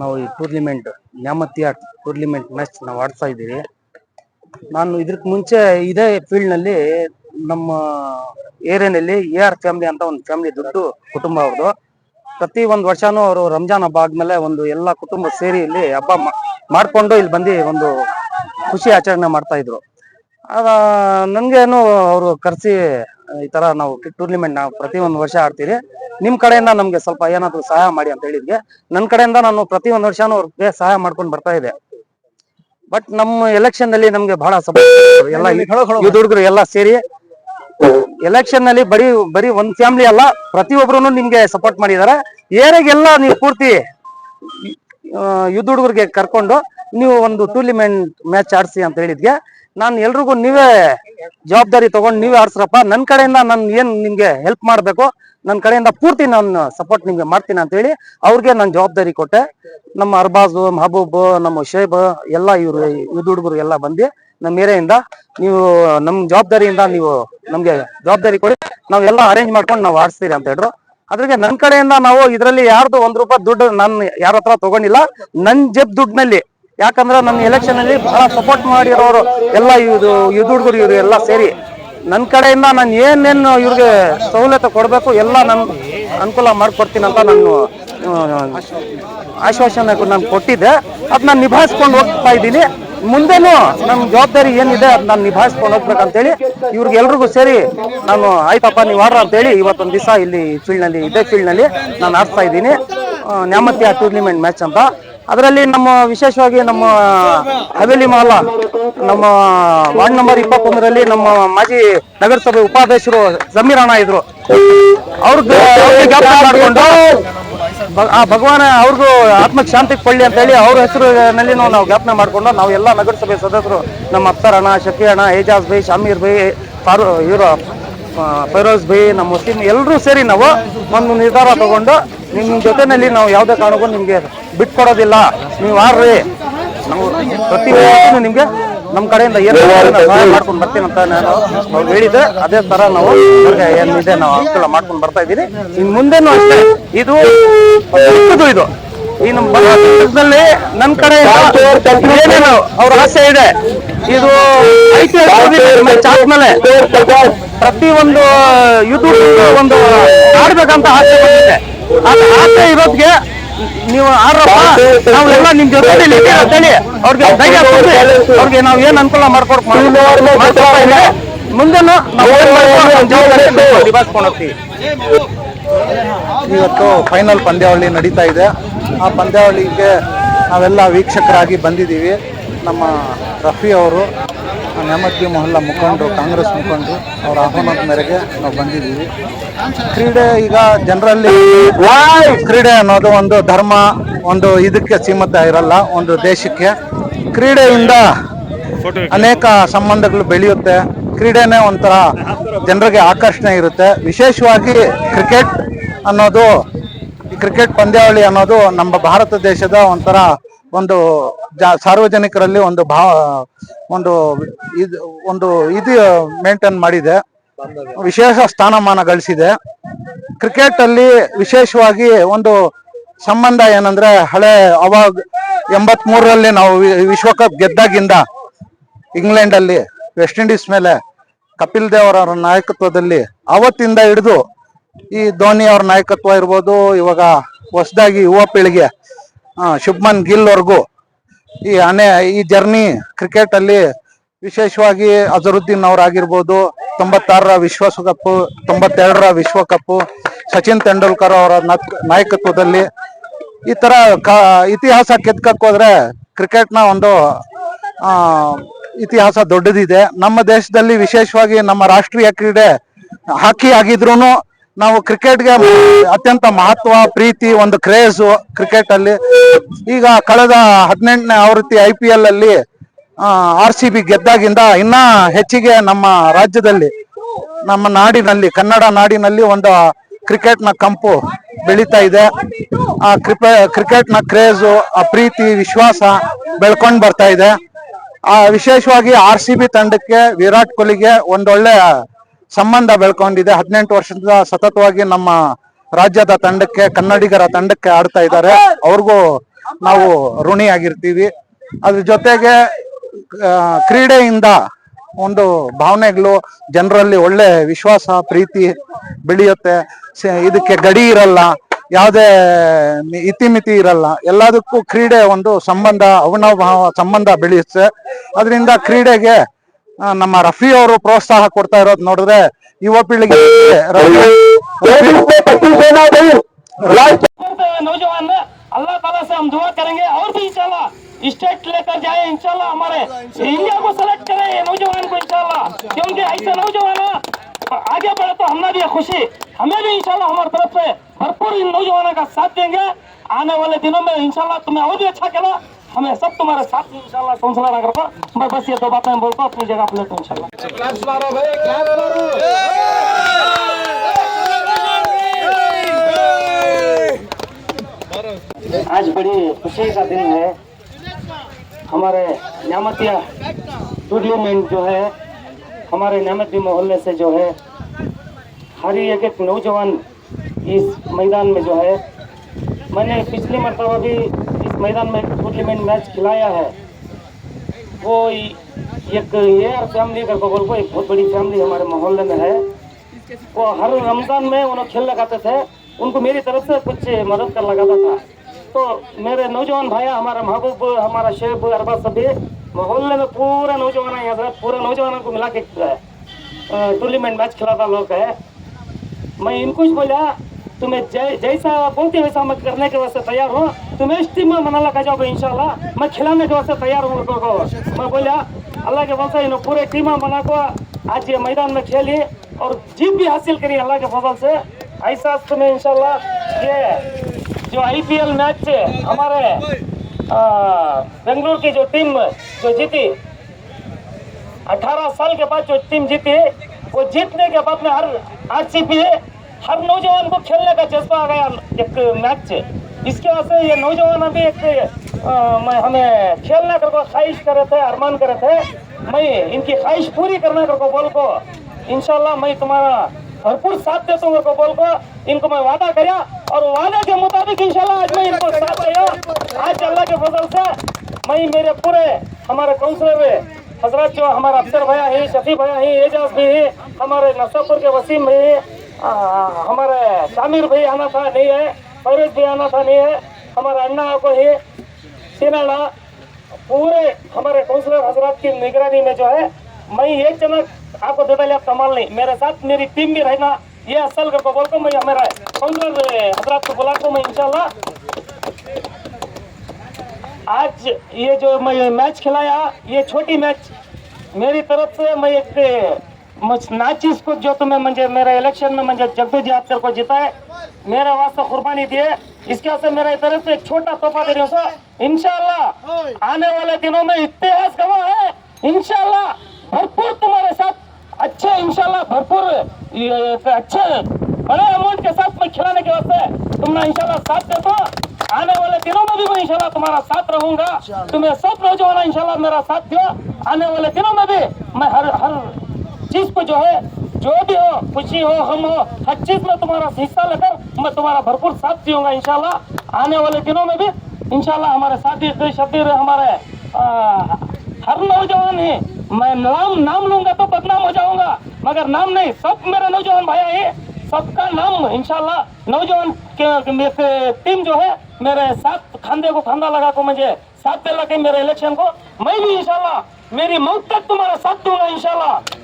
ನಾವು ಈ tournament ನ್ಯಾಮತಿಯ tournament match ನಾವು ಆಡ್ತಾ ಇದ್ದೀವಿ. ನಾನು ಇದಕ್ಕೆ ಮುಂಚೆ ಇದೇ ಫೀಲ್ಡ್ನಲ್ಲಿ ನಮ್ಮ ಏರಿಯಾನಲ್ಲಿ ಎ ಆರ್ ಫ್ಯಾಮಿಲಿ ಅಂತ ಒಂದು ಫ್ಯಾಮಿಲಿ ದೊಡ್ಡ ಕುಟುಂಬ ಅವ್ರದ್ದು ಪ್ರತಿ ಒಂದು ವರ್ಷನೂ ಅವರು ರಂಜಾನ್ ಹಬ್ಬ ಆದ್ಮೇಲೆ ಒಂದು ಎಲ್ಲ ಕುಟುಂಬ ಸೇರಿ ಇಲ್ಲಿ ಹಬ್ಬ ಮಾಡ್ಕೊಂಡು ಇಲ್ಲಿ ಬಂದು ಒಂದು ಖುಷಿ ಆಚರಣೆ ಮಾಡ್ತಾ ಇದ್ರು. ಆಗ ನನಗೇನು ಅವರು ಕರೆಸಿ ಈ ತರ ನಾವು ಟೂರ್ನಿಮೆಂಟ್ ನಾವು ಪ್ರತಿ ಒಂದು ವರ್ಷ ಆಡ್ತೀವಿ. ನಿಮ್ ಕಡೆಯಿಂದ ನಮ್ಗೆ ಸ್ವಲ್ಪ ಏನಾದ್ರು ಸಹಾಯ ಮಾಡಿ ಅಂತ ಹೇಳಿದ್ಗೆ ನನ್ನ ಕಡೆಯಿಂದ ನಾನು ಪ್ರತಿ ಒಂದು ವರ್ಷನೂ ಅವ್ರಿಗೆ ಸಹಾಯ ಮಾಡ್ಕೊಂಡು ಬರ್ತಾ ಇದೆ. ಬಟ್ ನಮ್ಮ ಎಲೆಕ್ಷನ್ನಲ್ಲಿ ನಮ್ಗೆ ಬಹಳ ಸಪೋರ್ಟ್ ಎಲ್ಲ ಹುಡುಗರು ಎಲ್ಲ ಸೇರಿ ಎಲೆಕ್ಷನ್ನಲ್ಲಿ ಬರೀ ಬರೀ ಒಂದ್ ಫ್ಯಾಮಿಲಿ ಅಲ್ಲ ಪ್ರತಿಯೊಬ್ರು ನಿಮ್ಗೆ ಸಪೋರ್ಟ್ ಮಾಡಿದಾರೆ. ಏರಿಯಾಗೆಲ್ಲ ನೀವು ಪೂರ್ತಿ ಯುದ್ಧ ಹುಡುಗರಿಗೆ ಕರ್ಕೊಂಡು ನೀವು ಒಂದು ಟೂರ್ನಿಮೆಂಟ್ ಮ್ಯಾಚ್ ಆಡ್ಸಿ ಅಂತ ಹೇಳಿದ್ಗೆ, ನಾನು ಎಲ್ರಿಗೂ ನೀವೇ ಜವಾಬ್ದಾರಿ ತಗೊಂಡು ನೀವೇ ಆಡ್ಸ್ರಪ್ಪ. ನನ್ನ ಕಡೆಯಿಂದ ನಾನು ಏನು ನಿಮಗೆ ಹೆಲ್ಪ್ ಮಾಡಬೇಕು ನನ್ನ ಕಡೆಯಿಂದ ಪೂರ್ತಿ ನಾನು ಸಪೋರ್ಟ್ ನಿಮಗೆ ಮಾಡ್ತೀನಿ ಅಂತ ಹೇಳಿ ಅವ್ರಿಗೆ ನಾನು ಜವಾಬ್ದಾರಿ ಕೊಟ್ಟೆ. ನಮ್ಮ ಅರ್ಬಾಜು, ಮಹಬೂಬ್, ನಮ್ಮ ಶೇಬ್, ಎಲ್ಲ ಇವರು ಯುದ್ಧ ಹುಡುಗರು ಎಲ್ಲ ಬಂದು ನಮ್ಮ ಏರಿಯಿಂದ ನೀವು ನಮ್ಮ ಜವಾಬ್ದಾರಿಯಿಂದ ನೀವು ನಮಗೆ ಜವಾಬ್ದಾರಿ ಕೊಡಿ. ನಾವು ಎಲ್ಲ ಅರೇಂಜ್ ಮಾಡ್ಕೊಂಡು ನಾವು ಆಡಿಸ್ತೀರಿ ಅಂತ ಹೇಳಿದ್ರು. ಅದ್ರಿಗೆ ನನ್ನ ಕಡೆಯಿಂದ ನಾವು ಇದರಲ್ಲಿ ಯಾರ್ದು ಒಂದ್ ರೂಪಾಯಿ ದುಡ್ಡು ನಾನು ಯಾರ ಹತ್ರ ತಗೊಂಡಿಲ್ಲ ನನ್ನ ಜಬ್ ದುಡ್ಡಿನಲ್ಲಿ ಯಾಕಂದ್ರೆ ನನ್ನ ಎಲೆಕ್ಷನ್ ಅಲ್ಲಿ ಬಹಳ ಸಪೋರ್ಟ್ ಮಾಡಿರೋರು ಎಲ್ಲ ಇದು ಯುದ್ಧ ಹುಡುಗರು ಇವರು ಎಲ್ಲ ಸೇರಿ. ನನ್ನ ಕಡೆಯಿಂದ ನಾನು ಏನೇನು ಇವ್ರಿಗೆ ಸವಲತ್ತು ಕೊಡಬೇಕು ಎಲ್ಲ ನಾನು ಅನುಕೂಲ ಮಾಡ್ಕೊಡ್ತೀನಿ ಅಂತ ನಾನು ಆ, ಆಶ್ವಾಸನೆ ನಾನು ಕೊಟ್ಟಿದ್ದೆ. ಅದ್ ನಾನು ನಿಭಾಯಿಸ್ಕೊಂಡು ಹೋಗ್ತಾ ಇದ್ದೀನಿ. ಮುಂದೆನೂ ನಮ್ಮ ಜವಾಬ್ದಾರಿ ಏನಿದೆ ಅದ್ ನಾನು ನಿಭಾಯಿಸ್ಕೊಂಡು ಹೋಗ್ಬೇಕಂತೇಳಿ ಇವ್ರಿಗೆ ಎಲ್ರಿಗೂ ಸೇರಿ ನಾನು ಆಯ್ತಪ್ಪ ನೀವು ಆಡ್ರ ಅಂತೇಳಿ ಇವತ್ತೊಂದು ದಿವಸ ಇಲ್ಲಿ ಫೀಲ್ಡ್ನಲ್ಲಿ ಇದೇ ಫೀಲ್ಡ್ನಲ್ಲಿ ನಾನು ಆಡ್ತಾ ಇದ್ದೀನಿ. ಆ, ನ್ಯಾಮತಿಯ ಟೂರ್ನಿಮೆಂಟ್ ಮ್ಯಾಚ್ ಅಂತ. ಅದರಲ್ಲಿ ನಮ್ಮ ವಿಶೇಷವಾಗಿ ನಮ್ಮ ಹವೇಲಿ ಮಹಲ ನಮ್ಮ ವಾರ್ಡ್ ನಂಬರ್ ಇಪ್ಪತ್ತೊಂದರಲ್ಲಿ ನಮ್ಮ ಮಾಜಿ ನಗರಸಭೆ ಉಪಾಧ್ಯಕ್ಷರು ಜಮೀರ್ ಅಣ್ಣ ಇದ್ರು. ಅವ್ರದ್ದು ಆ ಭಗವಾನ ಅವ್ರಿಗೂ ಆತ್ಮಕ್ಕೆ ಶಾಂತಿ ಕೊಳ್ಳಿ ಅಂತ ಹೇಳಿ ಅವ್ರ ಹೆಸರಿನಲ್ಲಿ ನಾವು ಜ್ಞಾಪನೆ ಮಾಡ್ಕೊಂಡು ನಾವು ಎಲ್ಲ ನಗರಸಭೆ ಸದಸ್ಯರು, ನಮ್ಮ ಅಪ್ಸರ್ ಅಣ್ಣ, ಶಫಿ ಅಣ್ಣ, ಏಜಾಜ್ ಬೈ ಶಾಮೀರ್ ಬೈ ಫಾರು ಇವರು ಫೈರೋಜ್ ಬೈ ನಮ್ಮ ಮುಸ್ಲಿಂ ಎಲ್ಲರೂ ಸೇರಿ ನಾವು ಒಂದು ನಿರ್ಧಾರ ತಗೊಂಡು ನಿಮ್ಮ ಜೊತೆನಲ್ಲಿ ನಾವು ಯಾವುದೇ ಕಾರಣಕ್ಕೂ ನಿಮಗೆ ಬಿಟ್ಕೊಡೋದಿಲ್ಲ ನೀವು ಆರ್ರಿ ನಾವು ಪ್ರತಿ ನಿಮ್ಗೆ ನಮ್ಮ ಕಡೆಯಿಂದ ಏನು ಸಹಾಯ ಮಾಡ್ಕೊಂಡು ಬರ್ತೀನಿ ಅಂತ ನಾನು ಅವ್ರು ಹೇಳಿದ್ದೆ. ಅದೇ ತರ ನಾವು ಏನಿದೆ ನಾವು ಅನುಕೂಲ ಮಾಡ್ಕೊಂಡು ಬರ್ತಾ ಇದ್ದೀನಿ ಇನ್ ಮುಂದೆನೂ ಅಷ್ಟೇ. ಇದು ಚಿಕ್ಕದು ಇದು. ಈ ನಮ್ಮ ಭಾರತದಲ್ಲಿ ನನ್ನ ಕಡೆ ಏನೇನು ಅವ್ರ ಆಸೆ ಇದೆ. ಇದು ಮ್ಯಾಚ್ ಪ್ರತಿ ಒಂದು ಯುದ್ಧ ಒಂದು ಆಡ್ಬೇಕಂತ ಆಸೆ ಬಂದಿದೆ. ಆ ನೀವು ಆರೋಪ ನೀವು ಎಲ್ಲ ನಾವೆಲ್ಲ ನಿಮ್ ಜೊತೆ ಅಂತೇಳಿ ಅವ್ರಿಗೆ ಧೈರ್ಯ ತುಂಬಿ ಅವ್ರಿಗೆ ನಾವು ಏನ್ ಅನುಕೂಲ ಮಾಡ್ಕೊಡ್ ಮುಂದೆ ನಿಭಾಯಿಸ್ಕೊಂಡು ಹೋಗ್ತೀವಿ. ಇವತ್ತು ಫೈನಲ್ ಪಂದ್ಯಾವಳಿ ನಡೀತಾ ಇದೆ. ಆ ಪಂದ್ಯಾವಳಿಗೆ ನಾವೆಲ್ಲ ವೀಕ್ಷಕರಾಗಿ ಬಂದಿದ್ದೀವಿ. ನಮ್ಮ ರಫಿ ಅವರು, ನೆಮ್ಮದಿ ಮೊಹಲ್ಲಾ ಮುಖಂಡರು, ಕಾಂಗ್ರೆಸ್ ಮುಖಂಡರು, ಅವರ ಆಹ್ವಾನದ ಮೇರೆಗೆ ನಾವು ಬಂದಿದ್ದೀವಿ. ಕ್ರೀಡೆ ಈಗ ಜನರಲ್ಲಿ ಕ್ರೀಡೆ ಅನ್ನೋದು ಒಂದು ಧರ್ಮ, ಒಂದು ಇದಕ್ಕೆ ಸೀಮಿತ ಇರಲ್ಲ, ಒಂದು ದೇಶಕ್ಕೆ. ಕ್ರೀಡೆಯಿಂದ ಅನೇಕ ಸಂಬಂಧಗಳು ಬೆಳೆಯುತ್ತೆ. ಕ್ರೀಡೆನೇ ಒಂಥರ ಜನರಿಗೆ ಆಕರ್ಷಣೆ ಇರುತ್ತೆ. ವಿಶೇಷವಾಗಿ ಕ್ರಿಕೆಟ್ ಅನ್ನೋದು ಕ್ರಿಕೆಟ್ ಪಂದ್ಯಾವಳಿ ಅನ್ನೋದು ನಮ್ಮ ಭಾರತ ದೇಶದ ಒಂಥರ ಒಂದು ಸಾರ್ವಜನಿಕರಲ್ಲಿ ಒಂದು ಭಾವ, ಒಂದು ಇದು ಒಂದು ಇದು ಮೇಂಟೈನ್ ಮಾಡಿದೆ. ವಿಶೇಷ ಸ್ಥಾನಮಾನ ಗಳಿಸಿದೆ. ಕ್ರಿಕೆಟ್ ಅಲ್ಲಿ ವಿಶೇಷವಾಗಿ ಒಂದು ಸಂಬಂಧ ಏನಂದ್ರೆ ಹಳೆ ಅವಾಗ ಎಂಬತ್ ಮೂರರಲ್ಲಿ ನಾವು ವಿಶ್ವಕಪ್ ಗೆದ್ದಾಗಿಂದ ಇಂಗ್ಲೆಂಡ್ ಅಲ್ಲಿ ವೆಸ್ಟ್ ಇಂಡೀಸ್ ಮೇಲೆ ಕಪಿಲ್ ದೇವ್ ಅವರ ನಾಯಕತ್ವದಲ್ಲಿ ಅವತ್ತಿಂದ ಹಿಡಿದು ಈ ಧೋನಿ ಅವ್ರ ನಾಯಕತ್ವ ಇರ್ಬೋದು, ಇವಾಗ ಹೊಸದಾಗಿ ಯುವ ಪೀಳಿಗೆ ಶುಭ್ಮನ್ ಗಿಲ್ ವರ್ಗು ಈ ಅನೇ, ಈ ಜರ್ನಿ ಕ್ರಿಕೆಟ್ ಅಲ್ಲಿ ವಿಶೇಷವಾಗಿ ಅಜರುದ್ದೀನ್ ಅವರಾಗಿರ್ಬೋದು, ತೊಂಬತ್ತಾರರ ವಿಶ್ವಕಪ್ ತೊಂಬತ್ತೆರಡರ ವಿಶ್ವಕಪ್ ಸಚಿನ್ ತೆಂಡೂಲ್ಕರ್ ಅವರ ನಾಯಕತ್ವದಲ್ಲಿ ಈ ತರ ಇತಿಹಾಸ ಹೋದ್ರೆ ಕ್ರಿಕೆಟ್ನ ಒಂದು ಇತಿಹಾಸ ದೊಡ್ಡದಿದೆ. ನಮ್ಮ ದೇಶದಲ್ಲಿ ವಿಶೇಷವಾಗಿ ನಮ್ಮ ರಾಷ್ಟ್ರೀಯ ಕ್ರೀಡೆ ಹಾಕಿ ಆಗಿದ್ರೂನು ನಾವು ಕ್ರಿಕೆಟ್ಗೆ ಅತ್ಯಂತ ಮಹತ್ವ, ಪ್ರೀತಿ, ಒಂದು ಕ್ರೇಜು ಕ್ರಿಕೆಟ್ ಅಲ್ಲಿ. ಈಗ ಕಳೆದ ಹದಿನೆಂಟನೇ ಆವೃತ್ತಿ ಐ ಪಿ ಎಲ್ ಅಲ್ಲಿ ಆರ್ ಸಿ ಬಿ ಗೆದ್ದಾಗಿಂದ ಇನ್ನ ಹೆಚ್ಚಿಗೆ ನಮ್ಮ ರಾಜ್ಯದಲ್ಲಿ, ನಮ್ಮ ನಾಡಿನಲ್ಲಿ, ಕನ್ನಡ ನಾಡಿನಲ್ಲಿ ಒಂದು ಕ್ರಿಕೆಟ್ನ ಕಂಪು ಬೆಳೀತಾ ಇದೆ. ಆ ಕ್ರಿಪೆ ಕ್ರಿಕೆಟ್ನ ಕ್ರೇಜು ಆ ಪ್ರೀತಿ, ವಿಶ್ವಾಸ ಬೆಳ್ಕೊಂಡು ಬರ್ತಾ ಇದೆ. ಆ, ವಿಶೇಷವಾಗಿ ಆರ್ ಸಿ ಬಿ ತಂಡಕ್ಕೆ ವಿರಾಟ್ ಕೊಹ್ಲಿಗೆ ಒಂದೊಳ್ಳೆ ಸಂಬಂಧ ಬೆಳ್ಕೊಂಡಿದೆ. ಹದಿನೆಂಟು ವರ್ಷದ ಸತತವಾಗಿ ನಮ್ಮ ರಾಜ್ಯದ ತಂಡಕ್ಕೆ, ಕನ್ನಡಿಗರ ತಂಡಕ್ಕೆ ಆಡ್ತಾ ಇದ್ದಾರೆ. ಅವ್ರಿಗೂ ನಾವು ಋಣಿಯಾಗಿರ್ತೀವಿ. ಅದ್ರ ಜೊತೆಗೆ ಕ್ರೀಡೆಯಿಂದ ಒಂದು ಭಾವನೆಗಳು, ಜನರಲ್ಲಿ ಒಳ್ಳೆ ವಿಶ್ವಾಸ, ಪ್ರೀತಿ ಬೆಳೆಯುತ್ತೆ. ಇದಕ್ಕೆ ಗಡಿ ಇರಲ್ಲ. ಯಾವುದೇ ಇತಿಮಿತಿ ಇರಲ್ಲ. ಎಲ್ಲದಕ್ಕೂ ಕ್ರೀಡೆ ಒಂದು ಸಂಬಂಧ, ಅವನಭಾವ ಸಂಬಂಧ ಬೆಳೆಯುತ್ತೆ. ಅದರಿಂದ ಕ್ರೀಡೆಗೆ ನಮ್ಮ ರಫಿ ಅವರು ಪ್ರೋತ್ಸಾಹ ಕೊಡ್ತಾ ಇರೋದು ನೋಡಿದ್ರೆ ಯುವ ಪೀಳಿಗೆ ರಫಿ- करते हैं नौजवान में अल्लाह ताला से हम दुआ करेंगे और भी इंशाल्लाह स्टेट लेकर जाए इंशाल्लाह हमारे इंडिया को सेलेक्ट करें ये नौजवान को इंशाल्लाह क्योंकि ऐसे नौजवान हैं, आगे बढ़े तो हमने भी खुशी हमें भी इंशाल्लाह हमारी तरफ से भरपूर इन नौजवानों का साथ देंगे आने वाले दिनों में इंशाल्लाह तुम्हें और भी अच्छा खेला हमें सब तुम्हारे साथ इंशाल्लाह काउंसलर अगर को मैं बस ये दो बातें बोलता हूँ अपनी जगह पर लेता हूँ इंशाल्लाह आज बड़ी खुशी का दिन है। हमारे न्यामतिया टूर्नामेंट जो है हमारे न्यामती मोहल्ले से जो है हर एक एक नौजवान इस मैदान में जो है मैंने पिछली मरतबा भी इस मैदान में टूर्नामेंट मैच खिलाया है। वो एक ये फैमिली का बोल को एक बहुत बड़ी फैमिली हमारे मोहल्ले में है। वो हर रमज़ान में उन्हें खेल लगाते थे। उनको मेरी तरफ़ से कुछ मदद कर लगाता था। तो मेरे नौजवान भाई, हमारा महबूब, हमारा शेब, अरबा सभी मोहल्ले में पूरा नौजवान है यहाँ पूरा नौजवानों को मिला के टूर्नामेंट मैच खिलाता लोग है। मैं इनको बोला तुम्हें जै, जैसा बोलते वैसा मैं करने के वास्ते तैयार हूँ। तुम्हें इस टीम में मना लगा जाओगे इंशाल्लाह। मैं खिलाने के वास्ते तैयार हूँ उनको को। मैं बोला अल्लाह के फजल इन्होंने पूरे टीम में बना को आज ये मैदान में खेली और जीत भी हासिल करी अल्लाह के फजल से। ऐसा तुम्हें इंशाल्लाह ये जो आईपीएल मैच हमारे बेंगलुरु की जो टीम जो जीती 18 साल के बाद जो टीम जीती वो जीतने के बाद में हर आर आरसीबी हर नौजवान को खेलने का जज्बा आ गया एक मैच। से इसके वास्ते ये नौजवान अभी एक मैं, हमें खेलने कर ख्वाहिश करे थे, अरमान करे थे। मैं इनकी ख्वाहिश पूरी करने कर को बोल को, इंशाल्लाह मैं तुम्हारा भरपूर साथ देता हूँ बोल को। इनको मैं वादा किया और वादे के मुताबिक इंशाल्लाह आज मैं इनको साथ दिया। आज अल्लाह के फजल से मैं, मेरे पूरे हमारे काउंसलर हज़रत जो हमारा अफसर भैया है, शफी भैया है, एजाज भी है, हमारे नसापुर के वसीम भी है हमारे शामिर भाई आना था, नहीं है। फैरोज भी आना था, नहीं है। हमारे अन्ना को है सीनाना। पूरे हमारे काउंसलर हज़रत की निगरानी में जो है, मैं एक जना आपको दे डाले कमाल नहीं। मेरे साथ मेरी टीम भी रहना, ये असल करके बोल को मैं मेरा काउंसलर हज़रत को बुला को मैं, इंशाल्लाह। आज ये जो मैं मैच खिलाया, ये छोटी मैच मेरी तरफ़ से मैं एक नाचिस को जो तुम्हें मुझे मेरे इलेक्शन में मुझे जगदू यादकर को जीता है मेरे वास्ते कुर्बानी दिए। इसके वास्ते मेरे तरफ़ से एक छोटा तोहफा दे रही हूँ सर। इंशाल्लाह आने वाले दिनों में इतिहास गवाह है। इंशाल्लाह भरपूर तुम्हारे साथ अच्छे इंशाल्लाह भरपूर अच्छे बड़े अमाउंट के साथ मैं खिलाने के वास्ते तुमने इंशाल्लाह साथ दे दो। आने वाले दिनों में भी मैं इंशाल्लाह तुम्हारा साथ रहूँगा। तुम्हें सब नौजवान इंशाल्लाह मेरा साथ दो आने वाले दिनों में भी मैं हर हर चीज़ को जो है, जो भी हो, खुशी हो, हम हो, हर चीज़ में तुम्हारा हिस्सा लेकर मैं तुम्हारा भरपूर साथ दूँगा इंशाल्लाह। आने वाले दिनों में भी, इंशाल्लाह, हमारे साथी कोई शब्बीर हमारे हर नौजवान है, मैं नाम नाम लूँगा तो बदनाम हो जाऊँगा। मगर नाम नहीं, सब मेरे नौजवान भाई है, सबका नाम, इंशाल्लाह, नौजवान के के टीम जो है, मेरे साथ खांदे को खांदा लगा को मुझे, साथ दे लगे मेरे इलेक्शन को, मैं भी, इंशाल्लाह, मेरी मौत तक तुम्हारा साथ दूँगा, इंशाल्लाह।